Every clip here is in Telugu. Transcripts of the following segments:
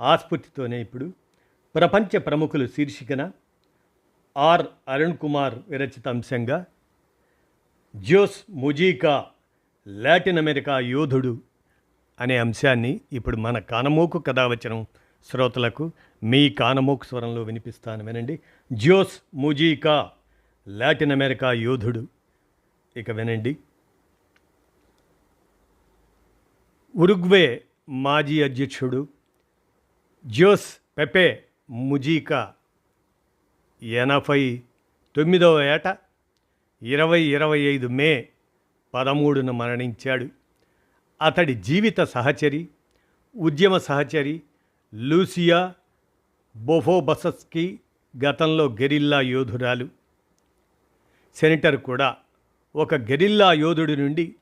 ఆస్ఫూర్తితోనే ఇప్పుడు ప్రపంచ ప్రముఖులు శీర్షికన ఆర్ అరుణ్ కుమార్ విరచిత అంశంగా జోస్ ముజీకా లాటిన్ అమెరికా యోధుడు అనే అంశాన్ని ఇప్పుడు మన కానమోకు కథావచనం శ్రోతలకు మీ కానమోకు స్వరంలో వినిపిస్తాను వినండి. జోస్ ముజీకా లాటిన్ అమెరికా యోధుడు. ఇక వినండి. ఉరుగ్వే మాజీ అధ్యక్షుడు జోస్ పెపే ముజీకా. ఎనభై తొమ్మిదవ ఏట ఇరవై ఇరవై ఐదు మే పదమూడున మరణించాడు. అతడి జీవిత సహచరి ఉద్యమ సహచరి లూసియా బొఫోబసస్కి గతంలో గెరిల్లా యోధురాలు. సెనేటర్ కూడా ఒక గెరిల్లా యోధుడి నుండి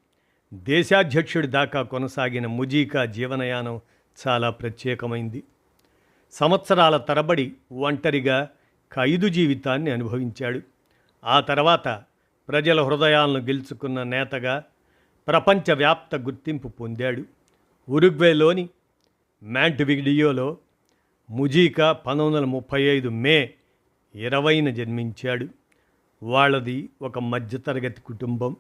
దేశాధ్యక్షుడి దాకా కొనసాగిన ముజీకా జీవనయానం చాలా ప్రత్యేకమైంది. సంవత్సరాల తరబడి ఒంటరిగా ఖైదు జీవితాన్ని అనుభవించాడు. ఆ తర్వాత ప్రజల హృదయాలను గెలుచుకున్న నేతగా ప్రపంచవ్యాప్త గుర్తింపు పొందాడు. ఉరుగ్వేలోని మ్యాంట్విడియోలో ముజీకా పంతొమ్మిది వందల ముప్పై ఐదు మే ఇరవైన జన్మించాడు. వాళ్ళది ఒక మధ్యతరగతి కుటుంబం.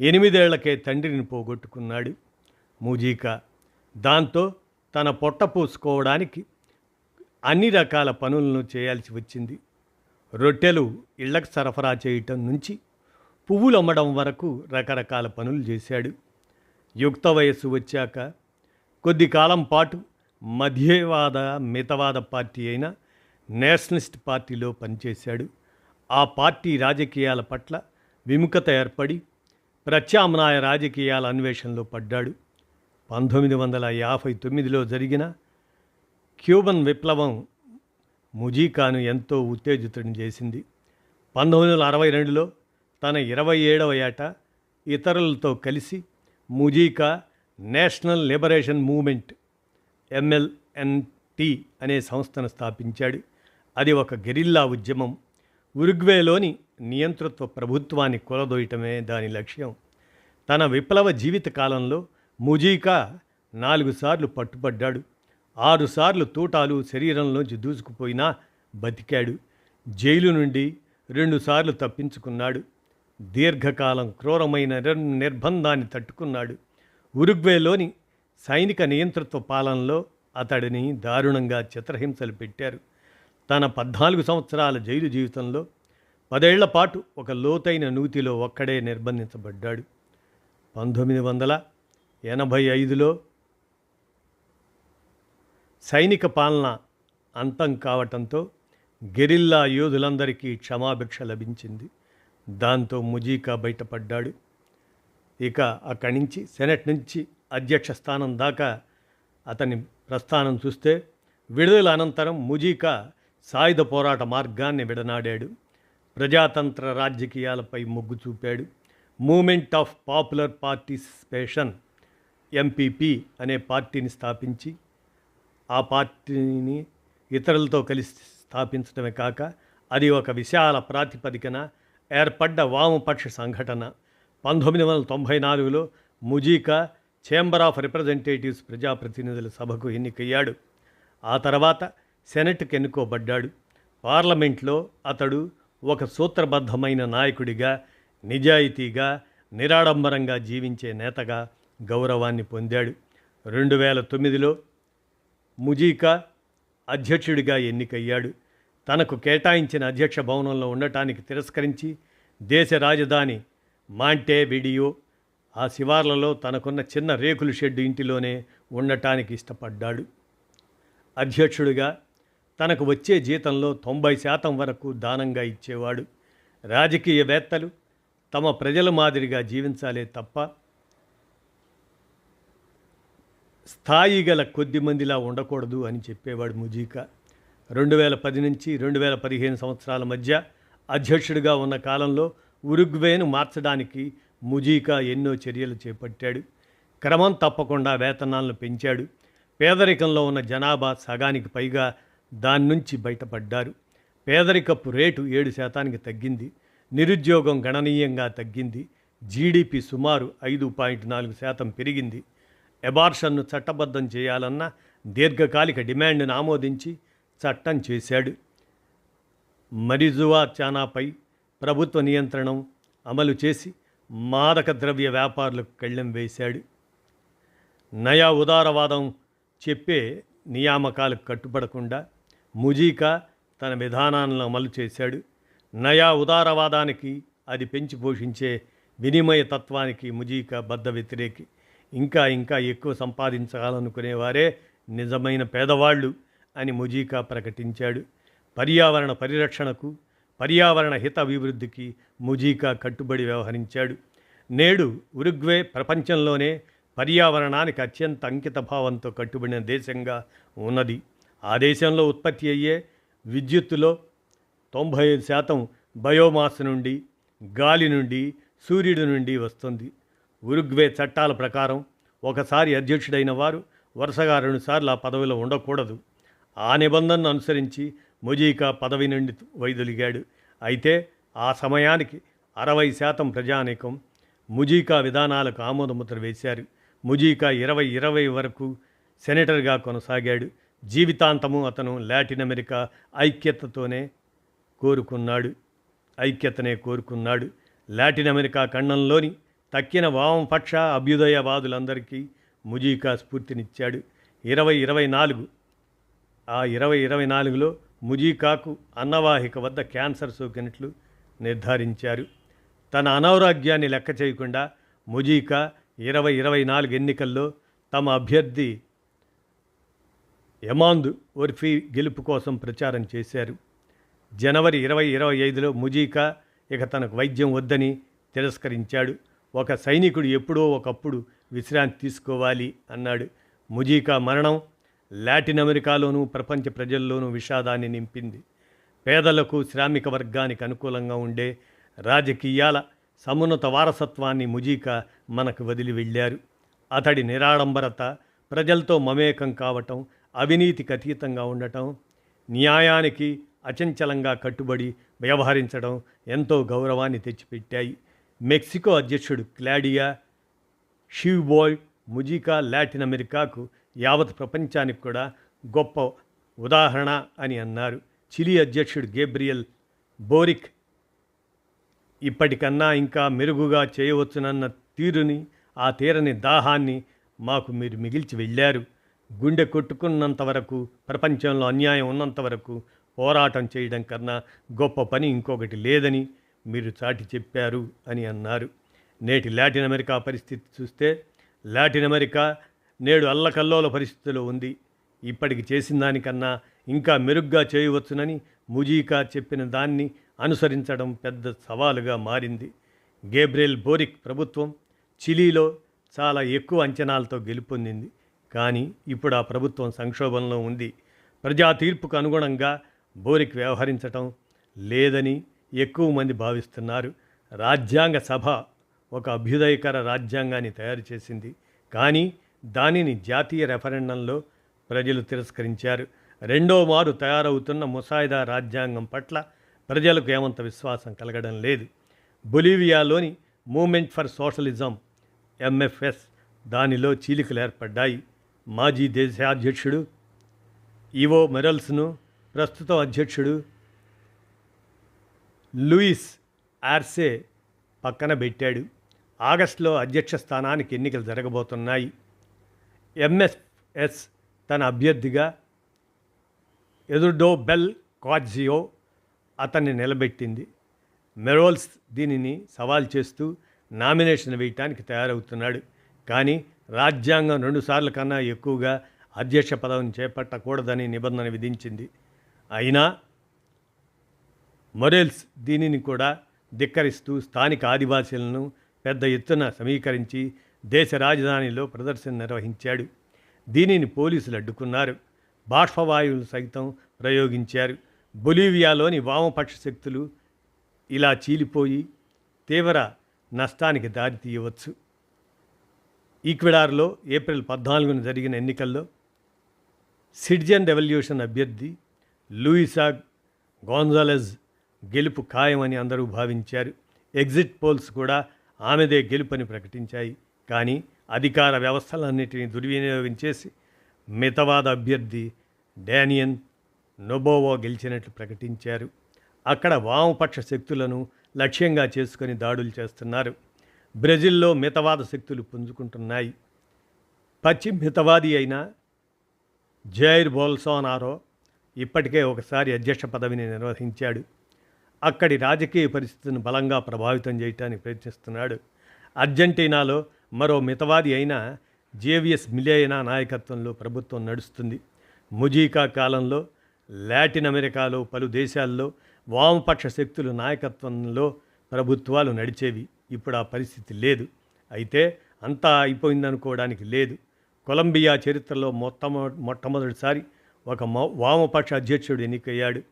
ఎనిమిదేళ్ళకే తండ్రిని పోగొట్టుకున్నాడు ముజీకా. దాంతో తన పొట్ట పూసుకోవడానికి అన్ని రకాల పనులను చేయాల్సి వచ్చింది. రొట్టెలు ఇళ్ళకు సరఫరా చేయటం నుంచి పువ్వులు అమ్మడం వరకు రకరకాల పనులు చేశాడు. యుక్త వయస్సు వచ్చాక కొద్ది కాలం పాటు మధ్యవాద మితవాద పార్టీ అయిన నేషనలిస్ట్ పార్టీలో పనిచేశాడు. ఆ పార్టీ రాజకీయాల పట్ల విముఖత ఏర్పడి ప్రత్యామ్నాయ రాజకీయాల అన్వేషణలో పడ్డాడు. పంతొమ్మిది వందల యాభై తొమ్మిదిలో జరిగిన క్యూబన్ విప్లవం ముజీకాను ఎంతో ఉత్తేజితుడిని చేసింది. పంతొమ్మిది వందల అరవై రెండులో తన ఇరవై ఏడవ ఏట ఇతరులతో కలిసి Mujica National Liberation Movement MLNT అనే సంస్థను స్థాపించాడు. అది ఒక గెరిల్లా ఉద్యమం. ఉరుగ్వేలోని నియంతృత్వ ప్రభుత్వాన్ని కొలదోయటమే దాని లక్ష్యం. తన విప్లవ జీవిత కాలంలో ముజీకా నాలుగు సార్లు పట్టుబడ్డాడు. ఆరుసార్లు తూటాలు శరీరంలోంచి దూసుకుపోయినా బతికాడు. జైలు నుండి రెండుసార్లు తప్పించుకున్నాడు. దీర్ఘకాలం క్రూరమైన నిర్బంధాన్ని తట్టుకున్నాడు. ఉరుగ్వేలోని సైనిక నియంతృత్వ పాలనలో అతడిని దారుణంగా చిత్రహింసలు పెట్టారు. తన పద్నాలుగు సంవత్సరాల జైలు జీవితంలో పదేళ్ళ పాటు ఒక లోతైన నూతిలో ఒక్కడే నిర్బంధించబడ్డాడు. పంతొమ్మిది వందల ఎనభై ఐదులో సైనిక పాలన అంతం కావటంతో గెరిల్లా యోధులందరికీ క్షమాభిక్ష లభించింది. దాంతో ముజీకా బయటపడ్డాడు. ఇక అక్కడి నుంచి సెనెట్ నుంచి అధ్యక్ష స్థానం దాకా అతని ప్రస్థానం చూస్తే విడుదల అనంతరం ముజీకా సాయుధ పోరాట మార్గాన్ని విడనాడాడు. ప్రజాతంత్ర రాజకీయాలపై మొగ్గు చూపాడు. Movement of Popular Participation MPP అనే పార్టీని స్థాపించి ఆ పార్టీని ఇతరులతో కలిసి స్థాపించడమే కాక అది ఒక విశాల ప్రాతిపదికన ఏర్పడ్డ వామపక్ష సంఘటన. పంతొమ్మిది వందల తొంభై నాలుగులో ముజీకా ఛేంబర్ ఆఫ్ రిప్రజెంటేటివ్స్ ప్రజాప్రతినిధుల సభకు ఎన్నికయ్యాడు. ఆ తర్వాత సెనెట్కి ఎన్నుకోబడ్డాడు. పార్లమెంట్లో అతడు ఒక సూత్రబద్ధమైన నాయకుడిగా నిజాయితీగా నిరాడంబరంగా జీవించే నేతగా గౌరవాన్ని పొందాడు. రెండు వేల తొమ్మిదిలో ముజీకా అధ్యక్షుడిగా ఎన్నికయ్యాడు. తనకు కేటాయించిన అధ్యక్ష భవనంలో ఉండటానికి తిరస్కరించి దేశ రాజధాని మాంటే విడియో ఆ శివార్లలో తనకున్న చిన్న రేకుల షెడ్డు ఇంటిలోనే ఉండటానికి ఇష్టపడ్డాడు. అధ్యక్షుడిగా తనకు వచ్చే జీతంలో తొంభై శాతం వరకు దానంగా ఇచ్చేవాడు. రాజకీయవేత్తలు తమ ప్రజల మాదిరిగా జీవించాలే తప్ప స్థాయి గల కొద్ది మందిలా ఉండకూడదు అని చెప్పేవాడు ముజీకా. రెండు వేల పది నుంచి రెండు వేల పదిహేను సంవత్సరాల మధ్య అధ్యక్షుడిగా ఉన్న కాలంలో ఉరుగ్వేను మార్చడానికి ముజీకా ఎన్నో చర్యలు చేపట్టాడు. క్రమం తప్పకుండా వేతనాలను పెంచాడు. పేదరికంలో ఉన్న జనాభా సగానికి పైగా దాని నుంచి బయటపడ్డారు. పేదరికపు రేటు ఏడు శాతానికి తగ్గింది. నిరుద్యోగం గణనీయంగా తగ్గింది. జీడిపి సుమారు ఐదు పాయింట్ నాలుగు శాతం పెరిగింది. ఎబార్షన్ను చట్టబద్ధం చేయాలన్న దీర్ఘకాలిక డిమాండ్ను ఆమోదించి చట్టం చేశాడు. మరిజువా చానాపై ప్రభుత్వ నియంత్రణం అమలు చేసి మాదక ద్రవ్య వ్యాపారులకు కళ్ళెం వేశాడు. నయా ఉదారవాదం చెప్పే నియామకాలకు కట్టుబడకుండా ముజీకా తన విధానాలను అమలు చేశాడు. నయా ఉదారవాదానికి అది పెంచి పోషించే వినిమయ తత్వానికి ముజీకా బద్ద వ్యతిరేకి ఇంకా ఇంకా ఎక్కువ సంపాదించాలనుకునేవారే నిజమైన పేదవాళ్ళు అని ముజీకా ప్రకటించాడు. పర్యావరణ పరిరక్షణకు పర్యావరణ హిత అభివృద్ధికి ముజీకా కట్టుబడి వ్యవహరించాడు. నేడు ఉరుగ్వే ప్రపంచంలోనే పర్యావరణానికి అత్యంత అంకిత భావంతో కట్టుబడిన దేశంగా ఉన్నది. ఆ దేశంలో ఉత్పత్తి అయ్యే విద్యుత్తులో తొంభై ఐదు శాతం బయోమాస్ నుండి గాలి నుండి సూర్యుడి నుండి వస్తుంది. ఉరుగ్వే చట్టాల ప్రకారం ఒకసారి అధ్యక్షుడైన వారు వరుసగా రెండుసార్లు ఆ పదవిలో ఉండకూడదు. ఆ నిబంధనను అనుసరించి ముజీకా పదవి నుండి వైదొలిగాడు. అయితే ఆ సమయానికి అరవై శాతం ప్రజానీకం ముజీకా విధానాలకు ఆమోదముద్ర వేశారు. ముజీకా ఇరవై ఇరవై వరకు సెనేటర్గా కొనసాగాడు. జీవితాంతము అతను లాటిన్ అమెరికా ఐక్యతతోనే కోరుకున్నాడు. ఐక్యతనే కోరుకున్నాడు. లాటిన్ అమెరికా ఖండంలోని తక్కిన వామపక్ష అభ్యుదయవాదులందరికీ ముజీకా స్ఫూర్తినిచ్చాడు. ఇరవై ఇరవై నాలుగు ఆ ఇరవై ఇరవై నాలుగులో ముజీకాకు అన్నవాహిక వద్ద క్యాన్సర్ సోకినట్లు నిర్ధారించారు. తన అనారోగ్యాన్ని లెక్క చేయకుండా ముజీకా ఇరవై ఇరవై నాలుగు ఎన్నికల్లో తమ అభ్యర్థి ఎమాందు ఒర్ఫీ గెలుపు కోసం ప్రచారం చేశారు. జనవరి ఇరవై ఇరవై ఐదులో ముజీకా ఇక తనకు వైద్యం వద్దని తిరస్కరించాడు. ఒక సైనికుడు ఎప్పుడో ఒకప్పుడు విశ్రాంతి తీసుకోవాలి అన్నాడు. ముజీకా మరణం లాటిన్ అమెరికాలోనూ ప్రపంచ ప్రజల్లోనూ విషాదాన్ని నింపింది. పేదలకు శ్రామిక వర్గానికి అనుకూలంగా ఉండే రాజకీయాల సమున్నత వారసత్వాన్ని ముజీకా మనకు వదిలి వెళ్ళారు. అతడి నిరాడంబరత ప్రజలతో మమేకం కావటం అవినీతికి అతీతంగా ఉండటం న్యాయానికి అచంచలంగా కట్టుబడి వ్యవహరించడం ఎంతో గౌరవాన్ని తెచ్చిపెట్టాయి. మెక్సికో అధ్యక్షుడు క్లాడియా షివ్బోయ్ ముజికా లాటిన్ అమెరికాకు యావత్ ప్రపంచానికి కూడా గొప్ప ఉదాహరణ అని అన్నారు. చిలీ అధ్యక్షుడు గేబ్రియల్ బోరిక్ ఇప్పటికన్నా ఇంకా మెరుగుగా చేయవచ్చునన్న తీరుని ఆ తీరని దాహాన్ని మాకు మీరు మిగిల్చి వెళ్ళారు. గుండె కొట్టుకున్నంత వరకు ప్రపంచంలో అన్యాయం ఉన్నంత వరకు పోరాటం చేయడం కన్నా గొప్ప పని ఇంకొకటి లేదని మీరు చాటి చెప్పారు అని అన్నారు. నేటి లాటిన్ అమెరికా పరిస్థితి చూస్తే లాటిన్ అమెరికా నేడు అల్లకల్లోల పరిస్థితిలో ఉంది. ఇప్పటికి చేసిన దానికన్నా ఇంకా మెరుగ్గా చేయవచ్చునని ముజీకా చెప్పిన దాన్ని అనుసరించడం పెద్ద సవాలుగా మారింది. గేబ్రియల్ బోరిక్ ప్రభుత్వం చిలీలో చాలా ఎక్కువ అంచనాలతో గెలుపొందింది. కానీ ఇప్పుడు ఆ ప్రభుత్వం సంక్షోభంలో ఉంది. ప్రజా తీర్పుకు అనుగుణంగా బోరిక్ వ్యవహరించటం లేదని ఎక్కువ మంది భావిస్తున్నారు. రాజ్యాంగ సభ ఒక అభ్యుదయకర రాజ్యాంగాన్ని తయారు చేసింది. కానీ దానిని జాతీయ రెఫరెండంలో ప్రజలు తిరస్కరించారు. రెండో మారు తయారవుతున్న ముసాయిదా రాజ్యాంగం పట్ల ప్రజలకు ఏమంత విశ్వాసం కలగడం లేదు. బొలీవియాలోని మూమెంట్ ఫర్ సోషలిజం ఎంఎఫ్ఎస్ దానిలో చీలికలు ఏర్పడ్డాయి. మాజీ దేశాధ్యక్షుడు ఈవో మెరల్స్ను ప్రస్తుతం అధ్యక్షుడు లూయిస్ ఆర్సే పక్కన పెట్టాడు. ఆగస్టులో అధ్యక్ష స్థానానికి ఎన్నికలు జరగబోతున్నాయి. ఎంఎస్ఎస్ తన అభ్యర్థిగా ఎదుర్డో బెల్ క్వాజియో అతన్ని నిలబెట్టింది. మెరోల్స్ దీనిని సవాల్ చేస్తూ నామినేషన్ వేయటానికి తయారవుతున్నాడు. కానీ రాజ్యాంగం రెండుసార్ల కన్నా ఎక్కువగా అధ్యక్ష పదవిని చేపట్టకూడదని నిబంధన విధించింది. అయినా మొరెల్స్ దీనిని కూడా ధిక్కరిస్తూ స్థానిక ఆదివాసీలను పెద్ద ఎత్తున సమీకరించి దేశ రాజధానిలో ప్రదర్శన నిర్వహించాడు. దీనిని పోలీసులు అడ్డుకున్నారు. బాష్పవాయువులు సైతం ప్రయోగించారు. బొలీవియాలోని వామపక్ష శక్తులు ఇలా చీలిపోయి తీవ్ర నష్టానికి దారి తీయవచ్చు. ఈక్వెడార్లో ఏప్రిల్ పద్నాలుగున జరిగిన ఎన్నికల్లో సిటిజన్ రెవల్యూషన్ అభ్యర్థి లూయిసా గోన్జాలెజ్ గెలుపు ఖాయమని అందరూ భావించారు. ఎగ్జిట్ పోల్స్ కూడా ఆమెదే గెలుపని ప్రకటించాయి. కానీ అధికార వ్యవస్థలన్నిటినీ దుర్వినియోగం చేసి మితవాద అభ్యర్థి డానియన్ నొబోవో గెలిచినట్లు ప్రకటించారు. అక్కడ వామపక్ష శక్తులను లక్ష్యంగా చేసుకొని దాడులు చేస్తున్నారు. బ్రెజిల్లో మితవాద శక్తులు పుంజుకుంటున్నాయి. పచ్చి మితవాది అయిన జైర్ బోల్సోనారో ఇప్పటికే ఒకసారి అధ్యక్ష పదవిని నిర్వహించాడు. అక్కడి రాజకీయ పరిస్థితిని బలంగా ప్రభావితం చేయడానికి ప్రయత్నిస్తున్నాడు. అర్జెంటీనాలో మరో మితవాది అయిన జేవియస్ మిలేయనా నాయకత్వంలో ప్రభుత్వం నడుస్తుంది. ముజీకా కాలంలో లాటిన్ అమెరికాలో పలు దేశాల్లో వామపక్ష శక్తుల నాయకత్వంలో ప్రభుత్వాలు నడిచేవి. ఇప్పుడు ఆ పరిస్థితి లేదు. అయితే అంతా అయిపోయిందనుకోవడానికి లేదు. కొలంబియా చరిత్రలో మొట్టమొ మొట్టమొదటిసారి ఒక వామపక్ష అధ్యక్షుడు ఎన్నికయ్యాడు.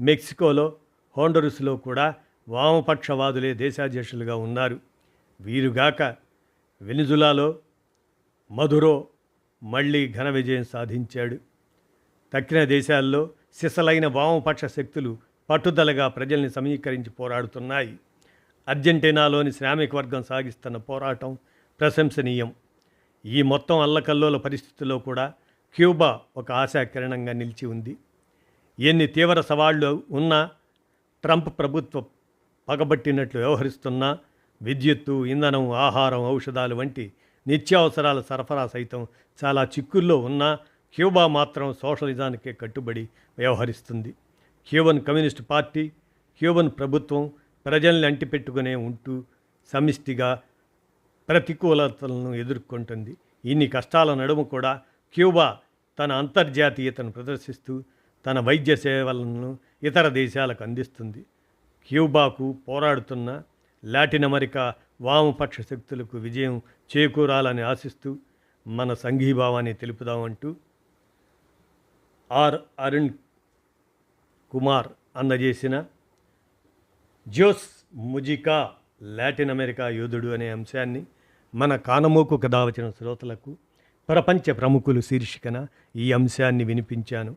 మెక్సికోలో హోండరుస్లో కూడా వామపక్షవాదులే దేశాధ్యక్షులుగా ఉన్నారు. వీరుగాక వెనిజులాలో మధురో మళ్ళీ ఘన విజయం సాధించాడు. తక్కిన దేశాల్లో సిసలైన వామపక్ష శక్తులు పట్టుదలగా ప్రజల్ని సమీకరించి పోరాడుతున్నాయి. అర్జెంటీనాలోని శ్రామిక వర్గం సాగిస్తున్న పోరాటం ప్రశంసనీయం. ఈ మొత్తం అల్లకల్లోల పరిస్థితుల్లో కూడా క్యూబా ఒక ఆశాకిరణంగా నిలిచి ఉంది. ఎన్ని తీవ్ర సవాళ్ళు ఉన్నా ట్రంప్ ప్రభుత్వం పగబట్టినట్లు వ్యవహరిస్తున్న విద్యుత్తు ఇంధనం ఆహారం ఔషధాలు వంటి నిత్యావసరాల సరఫరా సైతం చాలా చిక్కుల్లో ఉన్న క్యూబా మాత్రం సోషలిజానికే కట్టుబడి వ్యవహరిస్తుంది. క్యూబన్ కమ్యూనిస్ట్ పార్టీ క్యూబన్ ప్రభుత్వం ప్రజల్ని అంటిపెట్టుకునే ఉంటూ సమిష్టిగా ప్రతికూలతలను ఎదుర్కొంటుంది. ఇన్ని కష్టాల నడుమ కూడా క్యూబా తన అంతర్జాతీయతను ప్రదర్శిస్తూ తన వైద్య సేవలను ఇతర దేశాలకు అందిస్తుంది. క్యూబాకు పోరాడుతున్న లాటిన్ అమెరికా వామపక్ష శక్తులకు విజయం చేకూరాలని ఆశిస్తూ మన సంఘీభావాన్ని తెలుపుదామంటూ ఆర్ అరుణ్ కుమార్ అందజేసిన జోస్ ముజికా లాటిన్ అమెరికా యోధుడు అనే అంశాన్ని మన కానమోకు కథ వచ్చిన శ్రోతలకు ప్రపంచ ప్రముఖులు శీర్షికన ఈ అంశాన్ని వినిపించాను.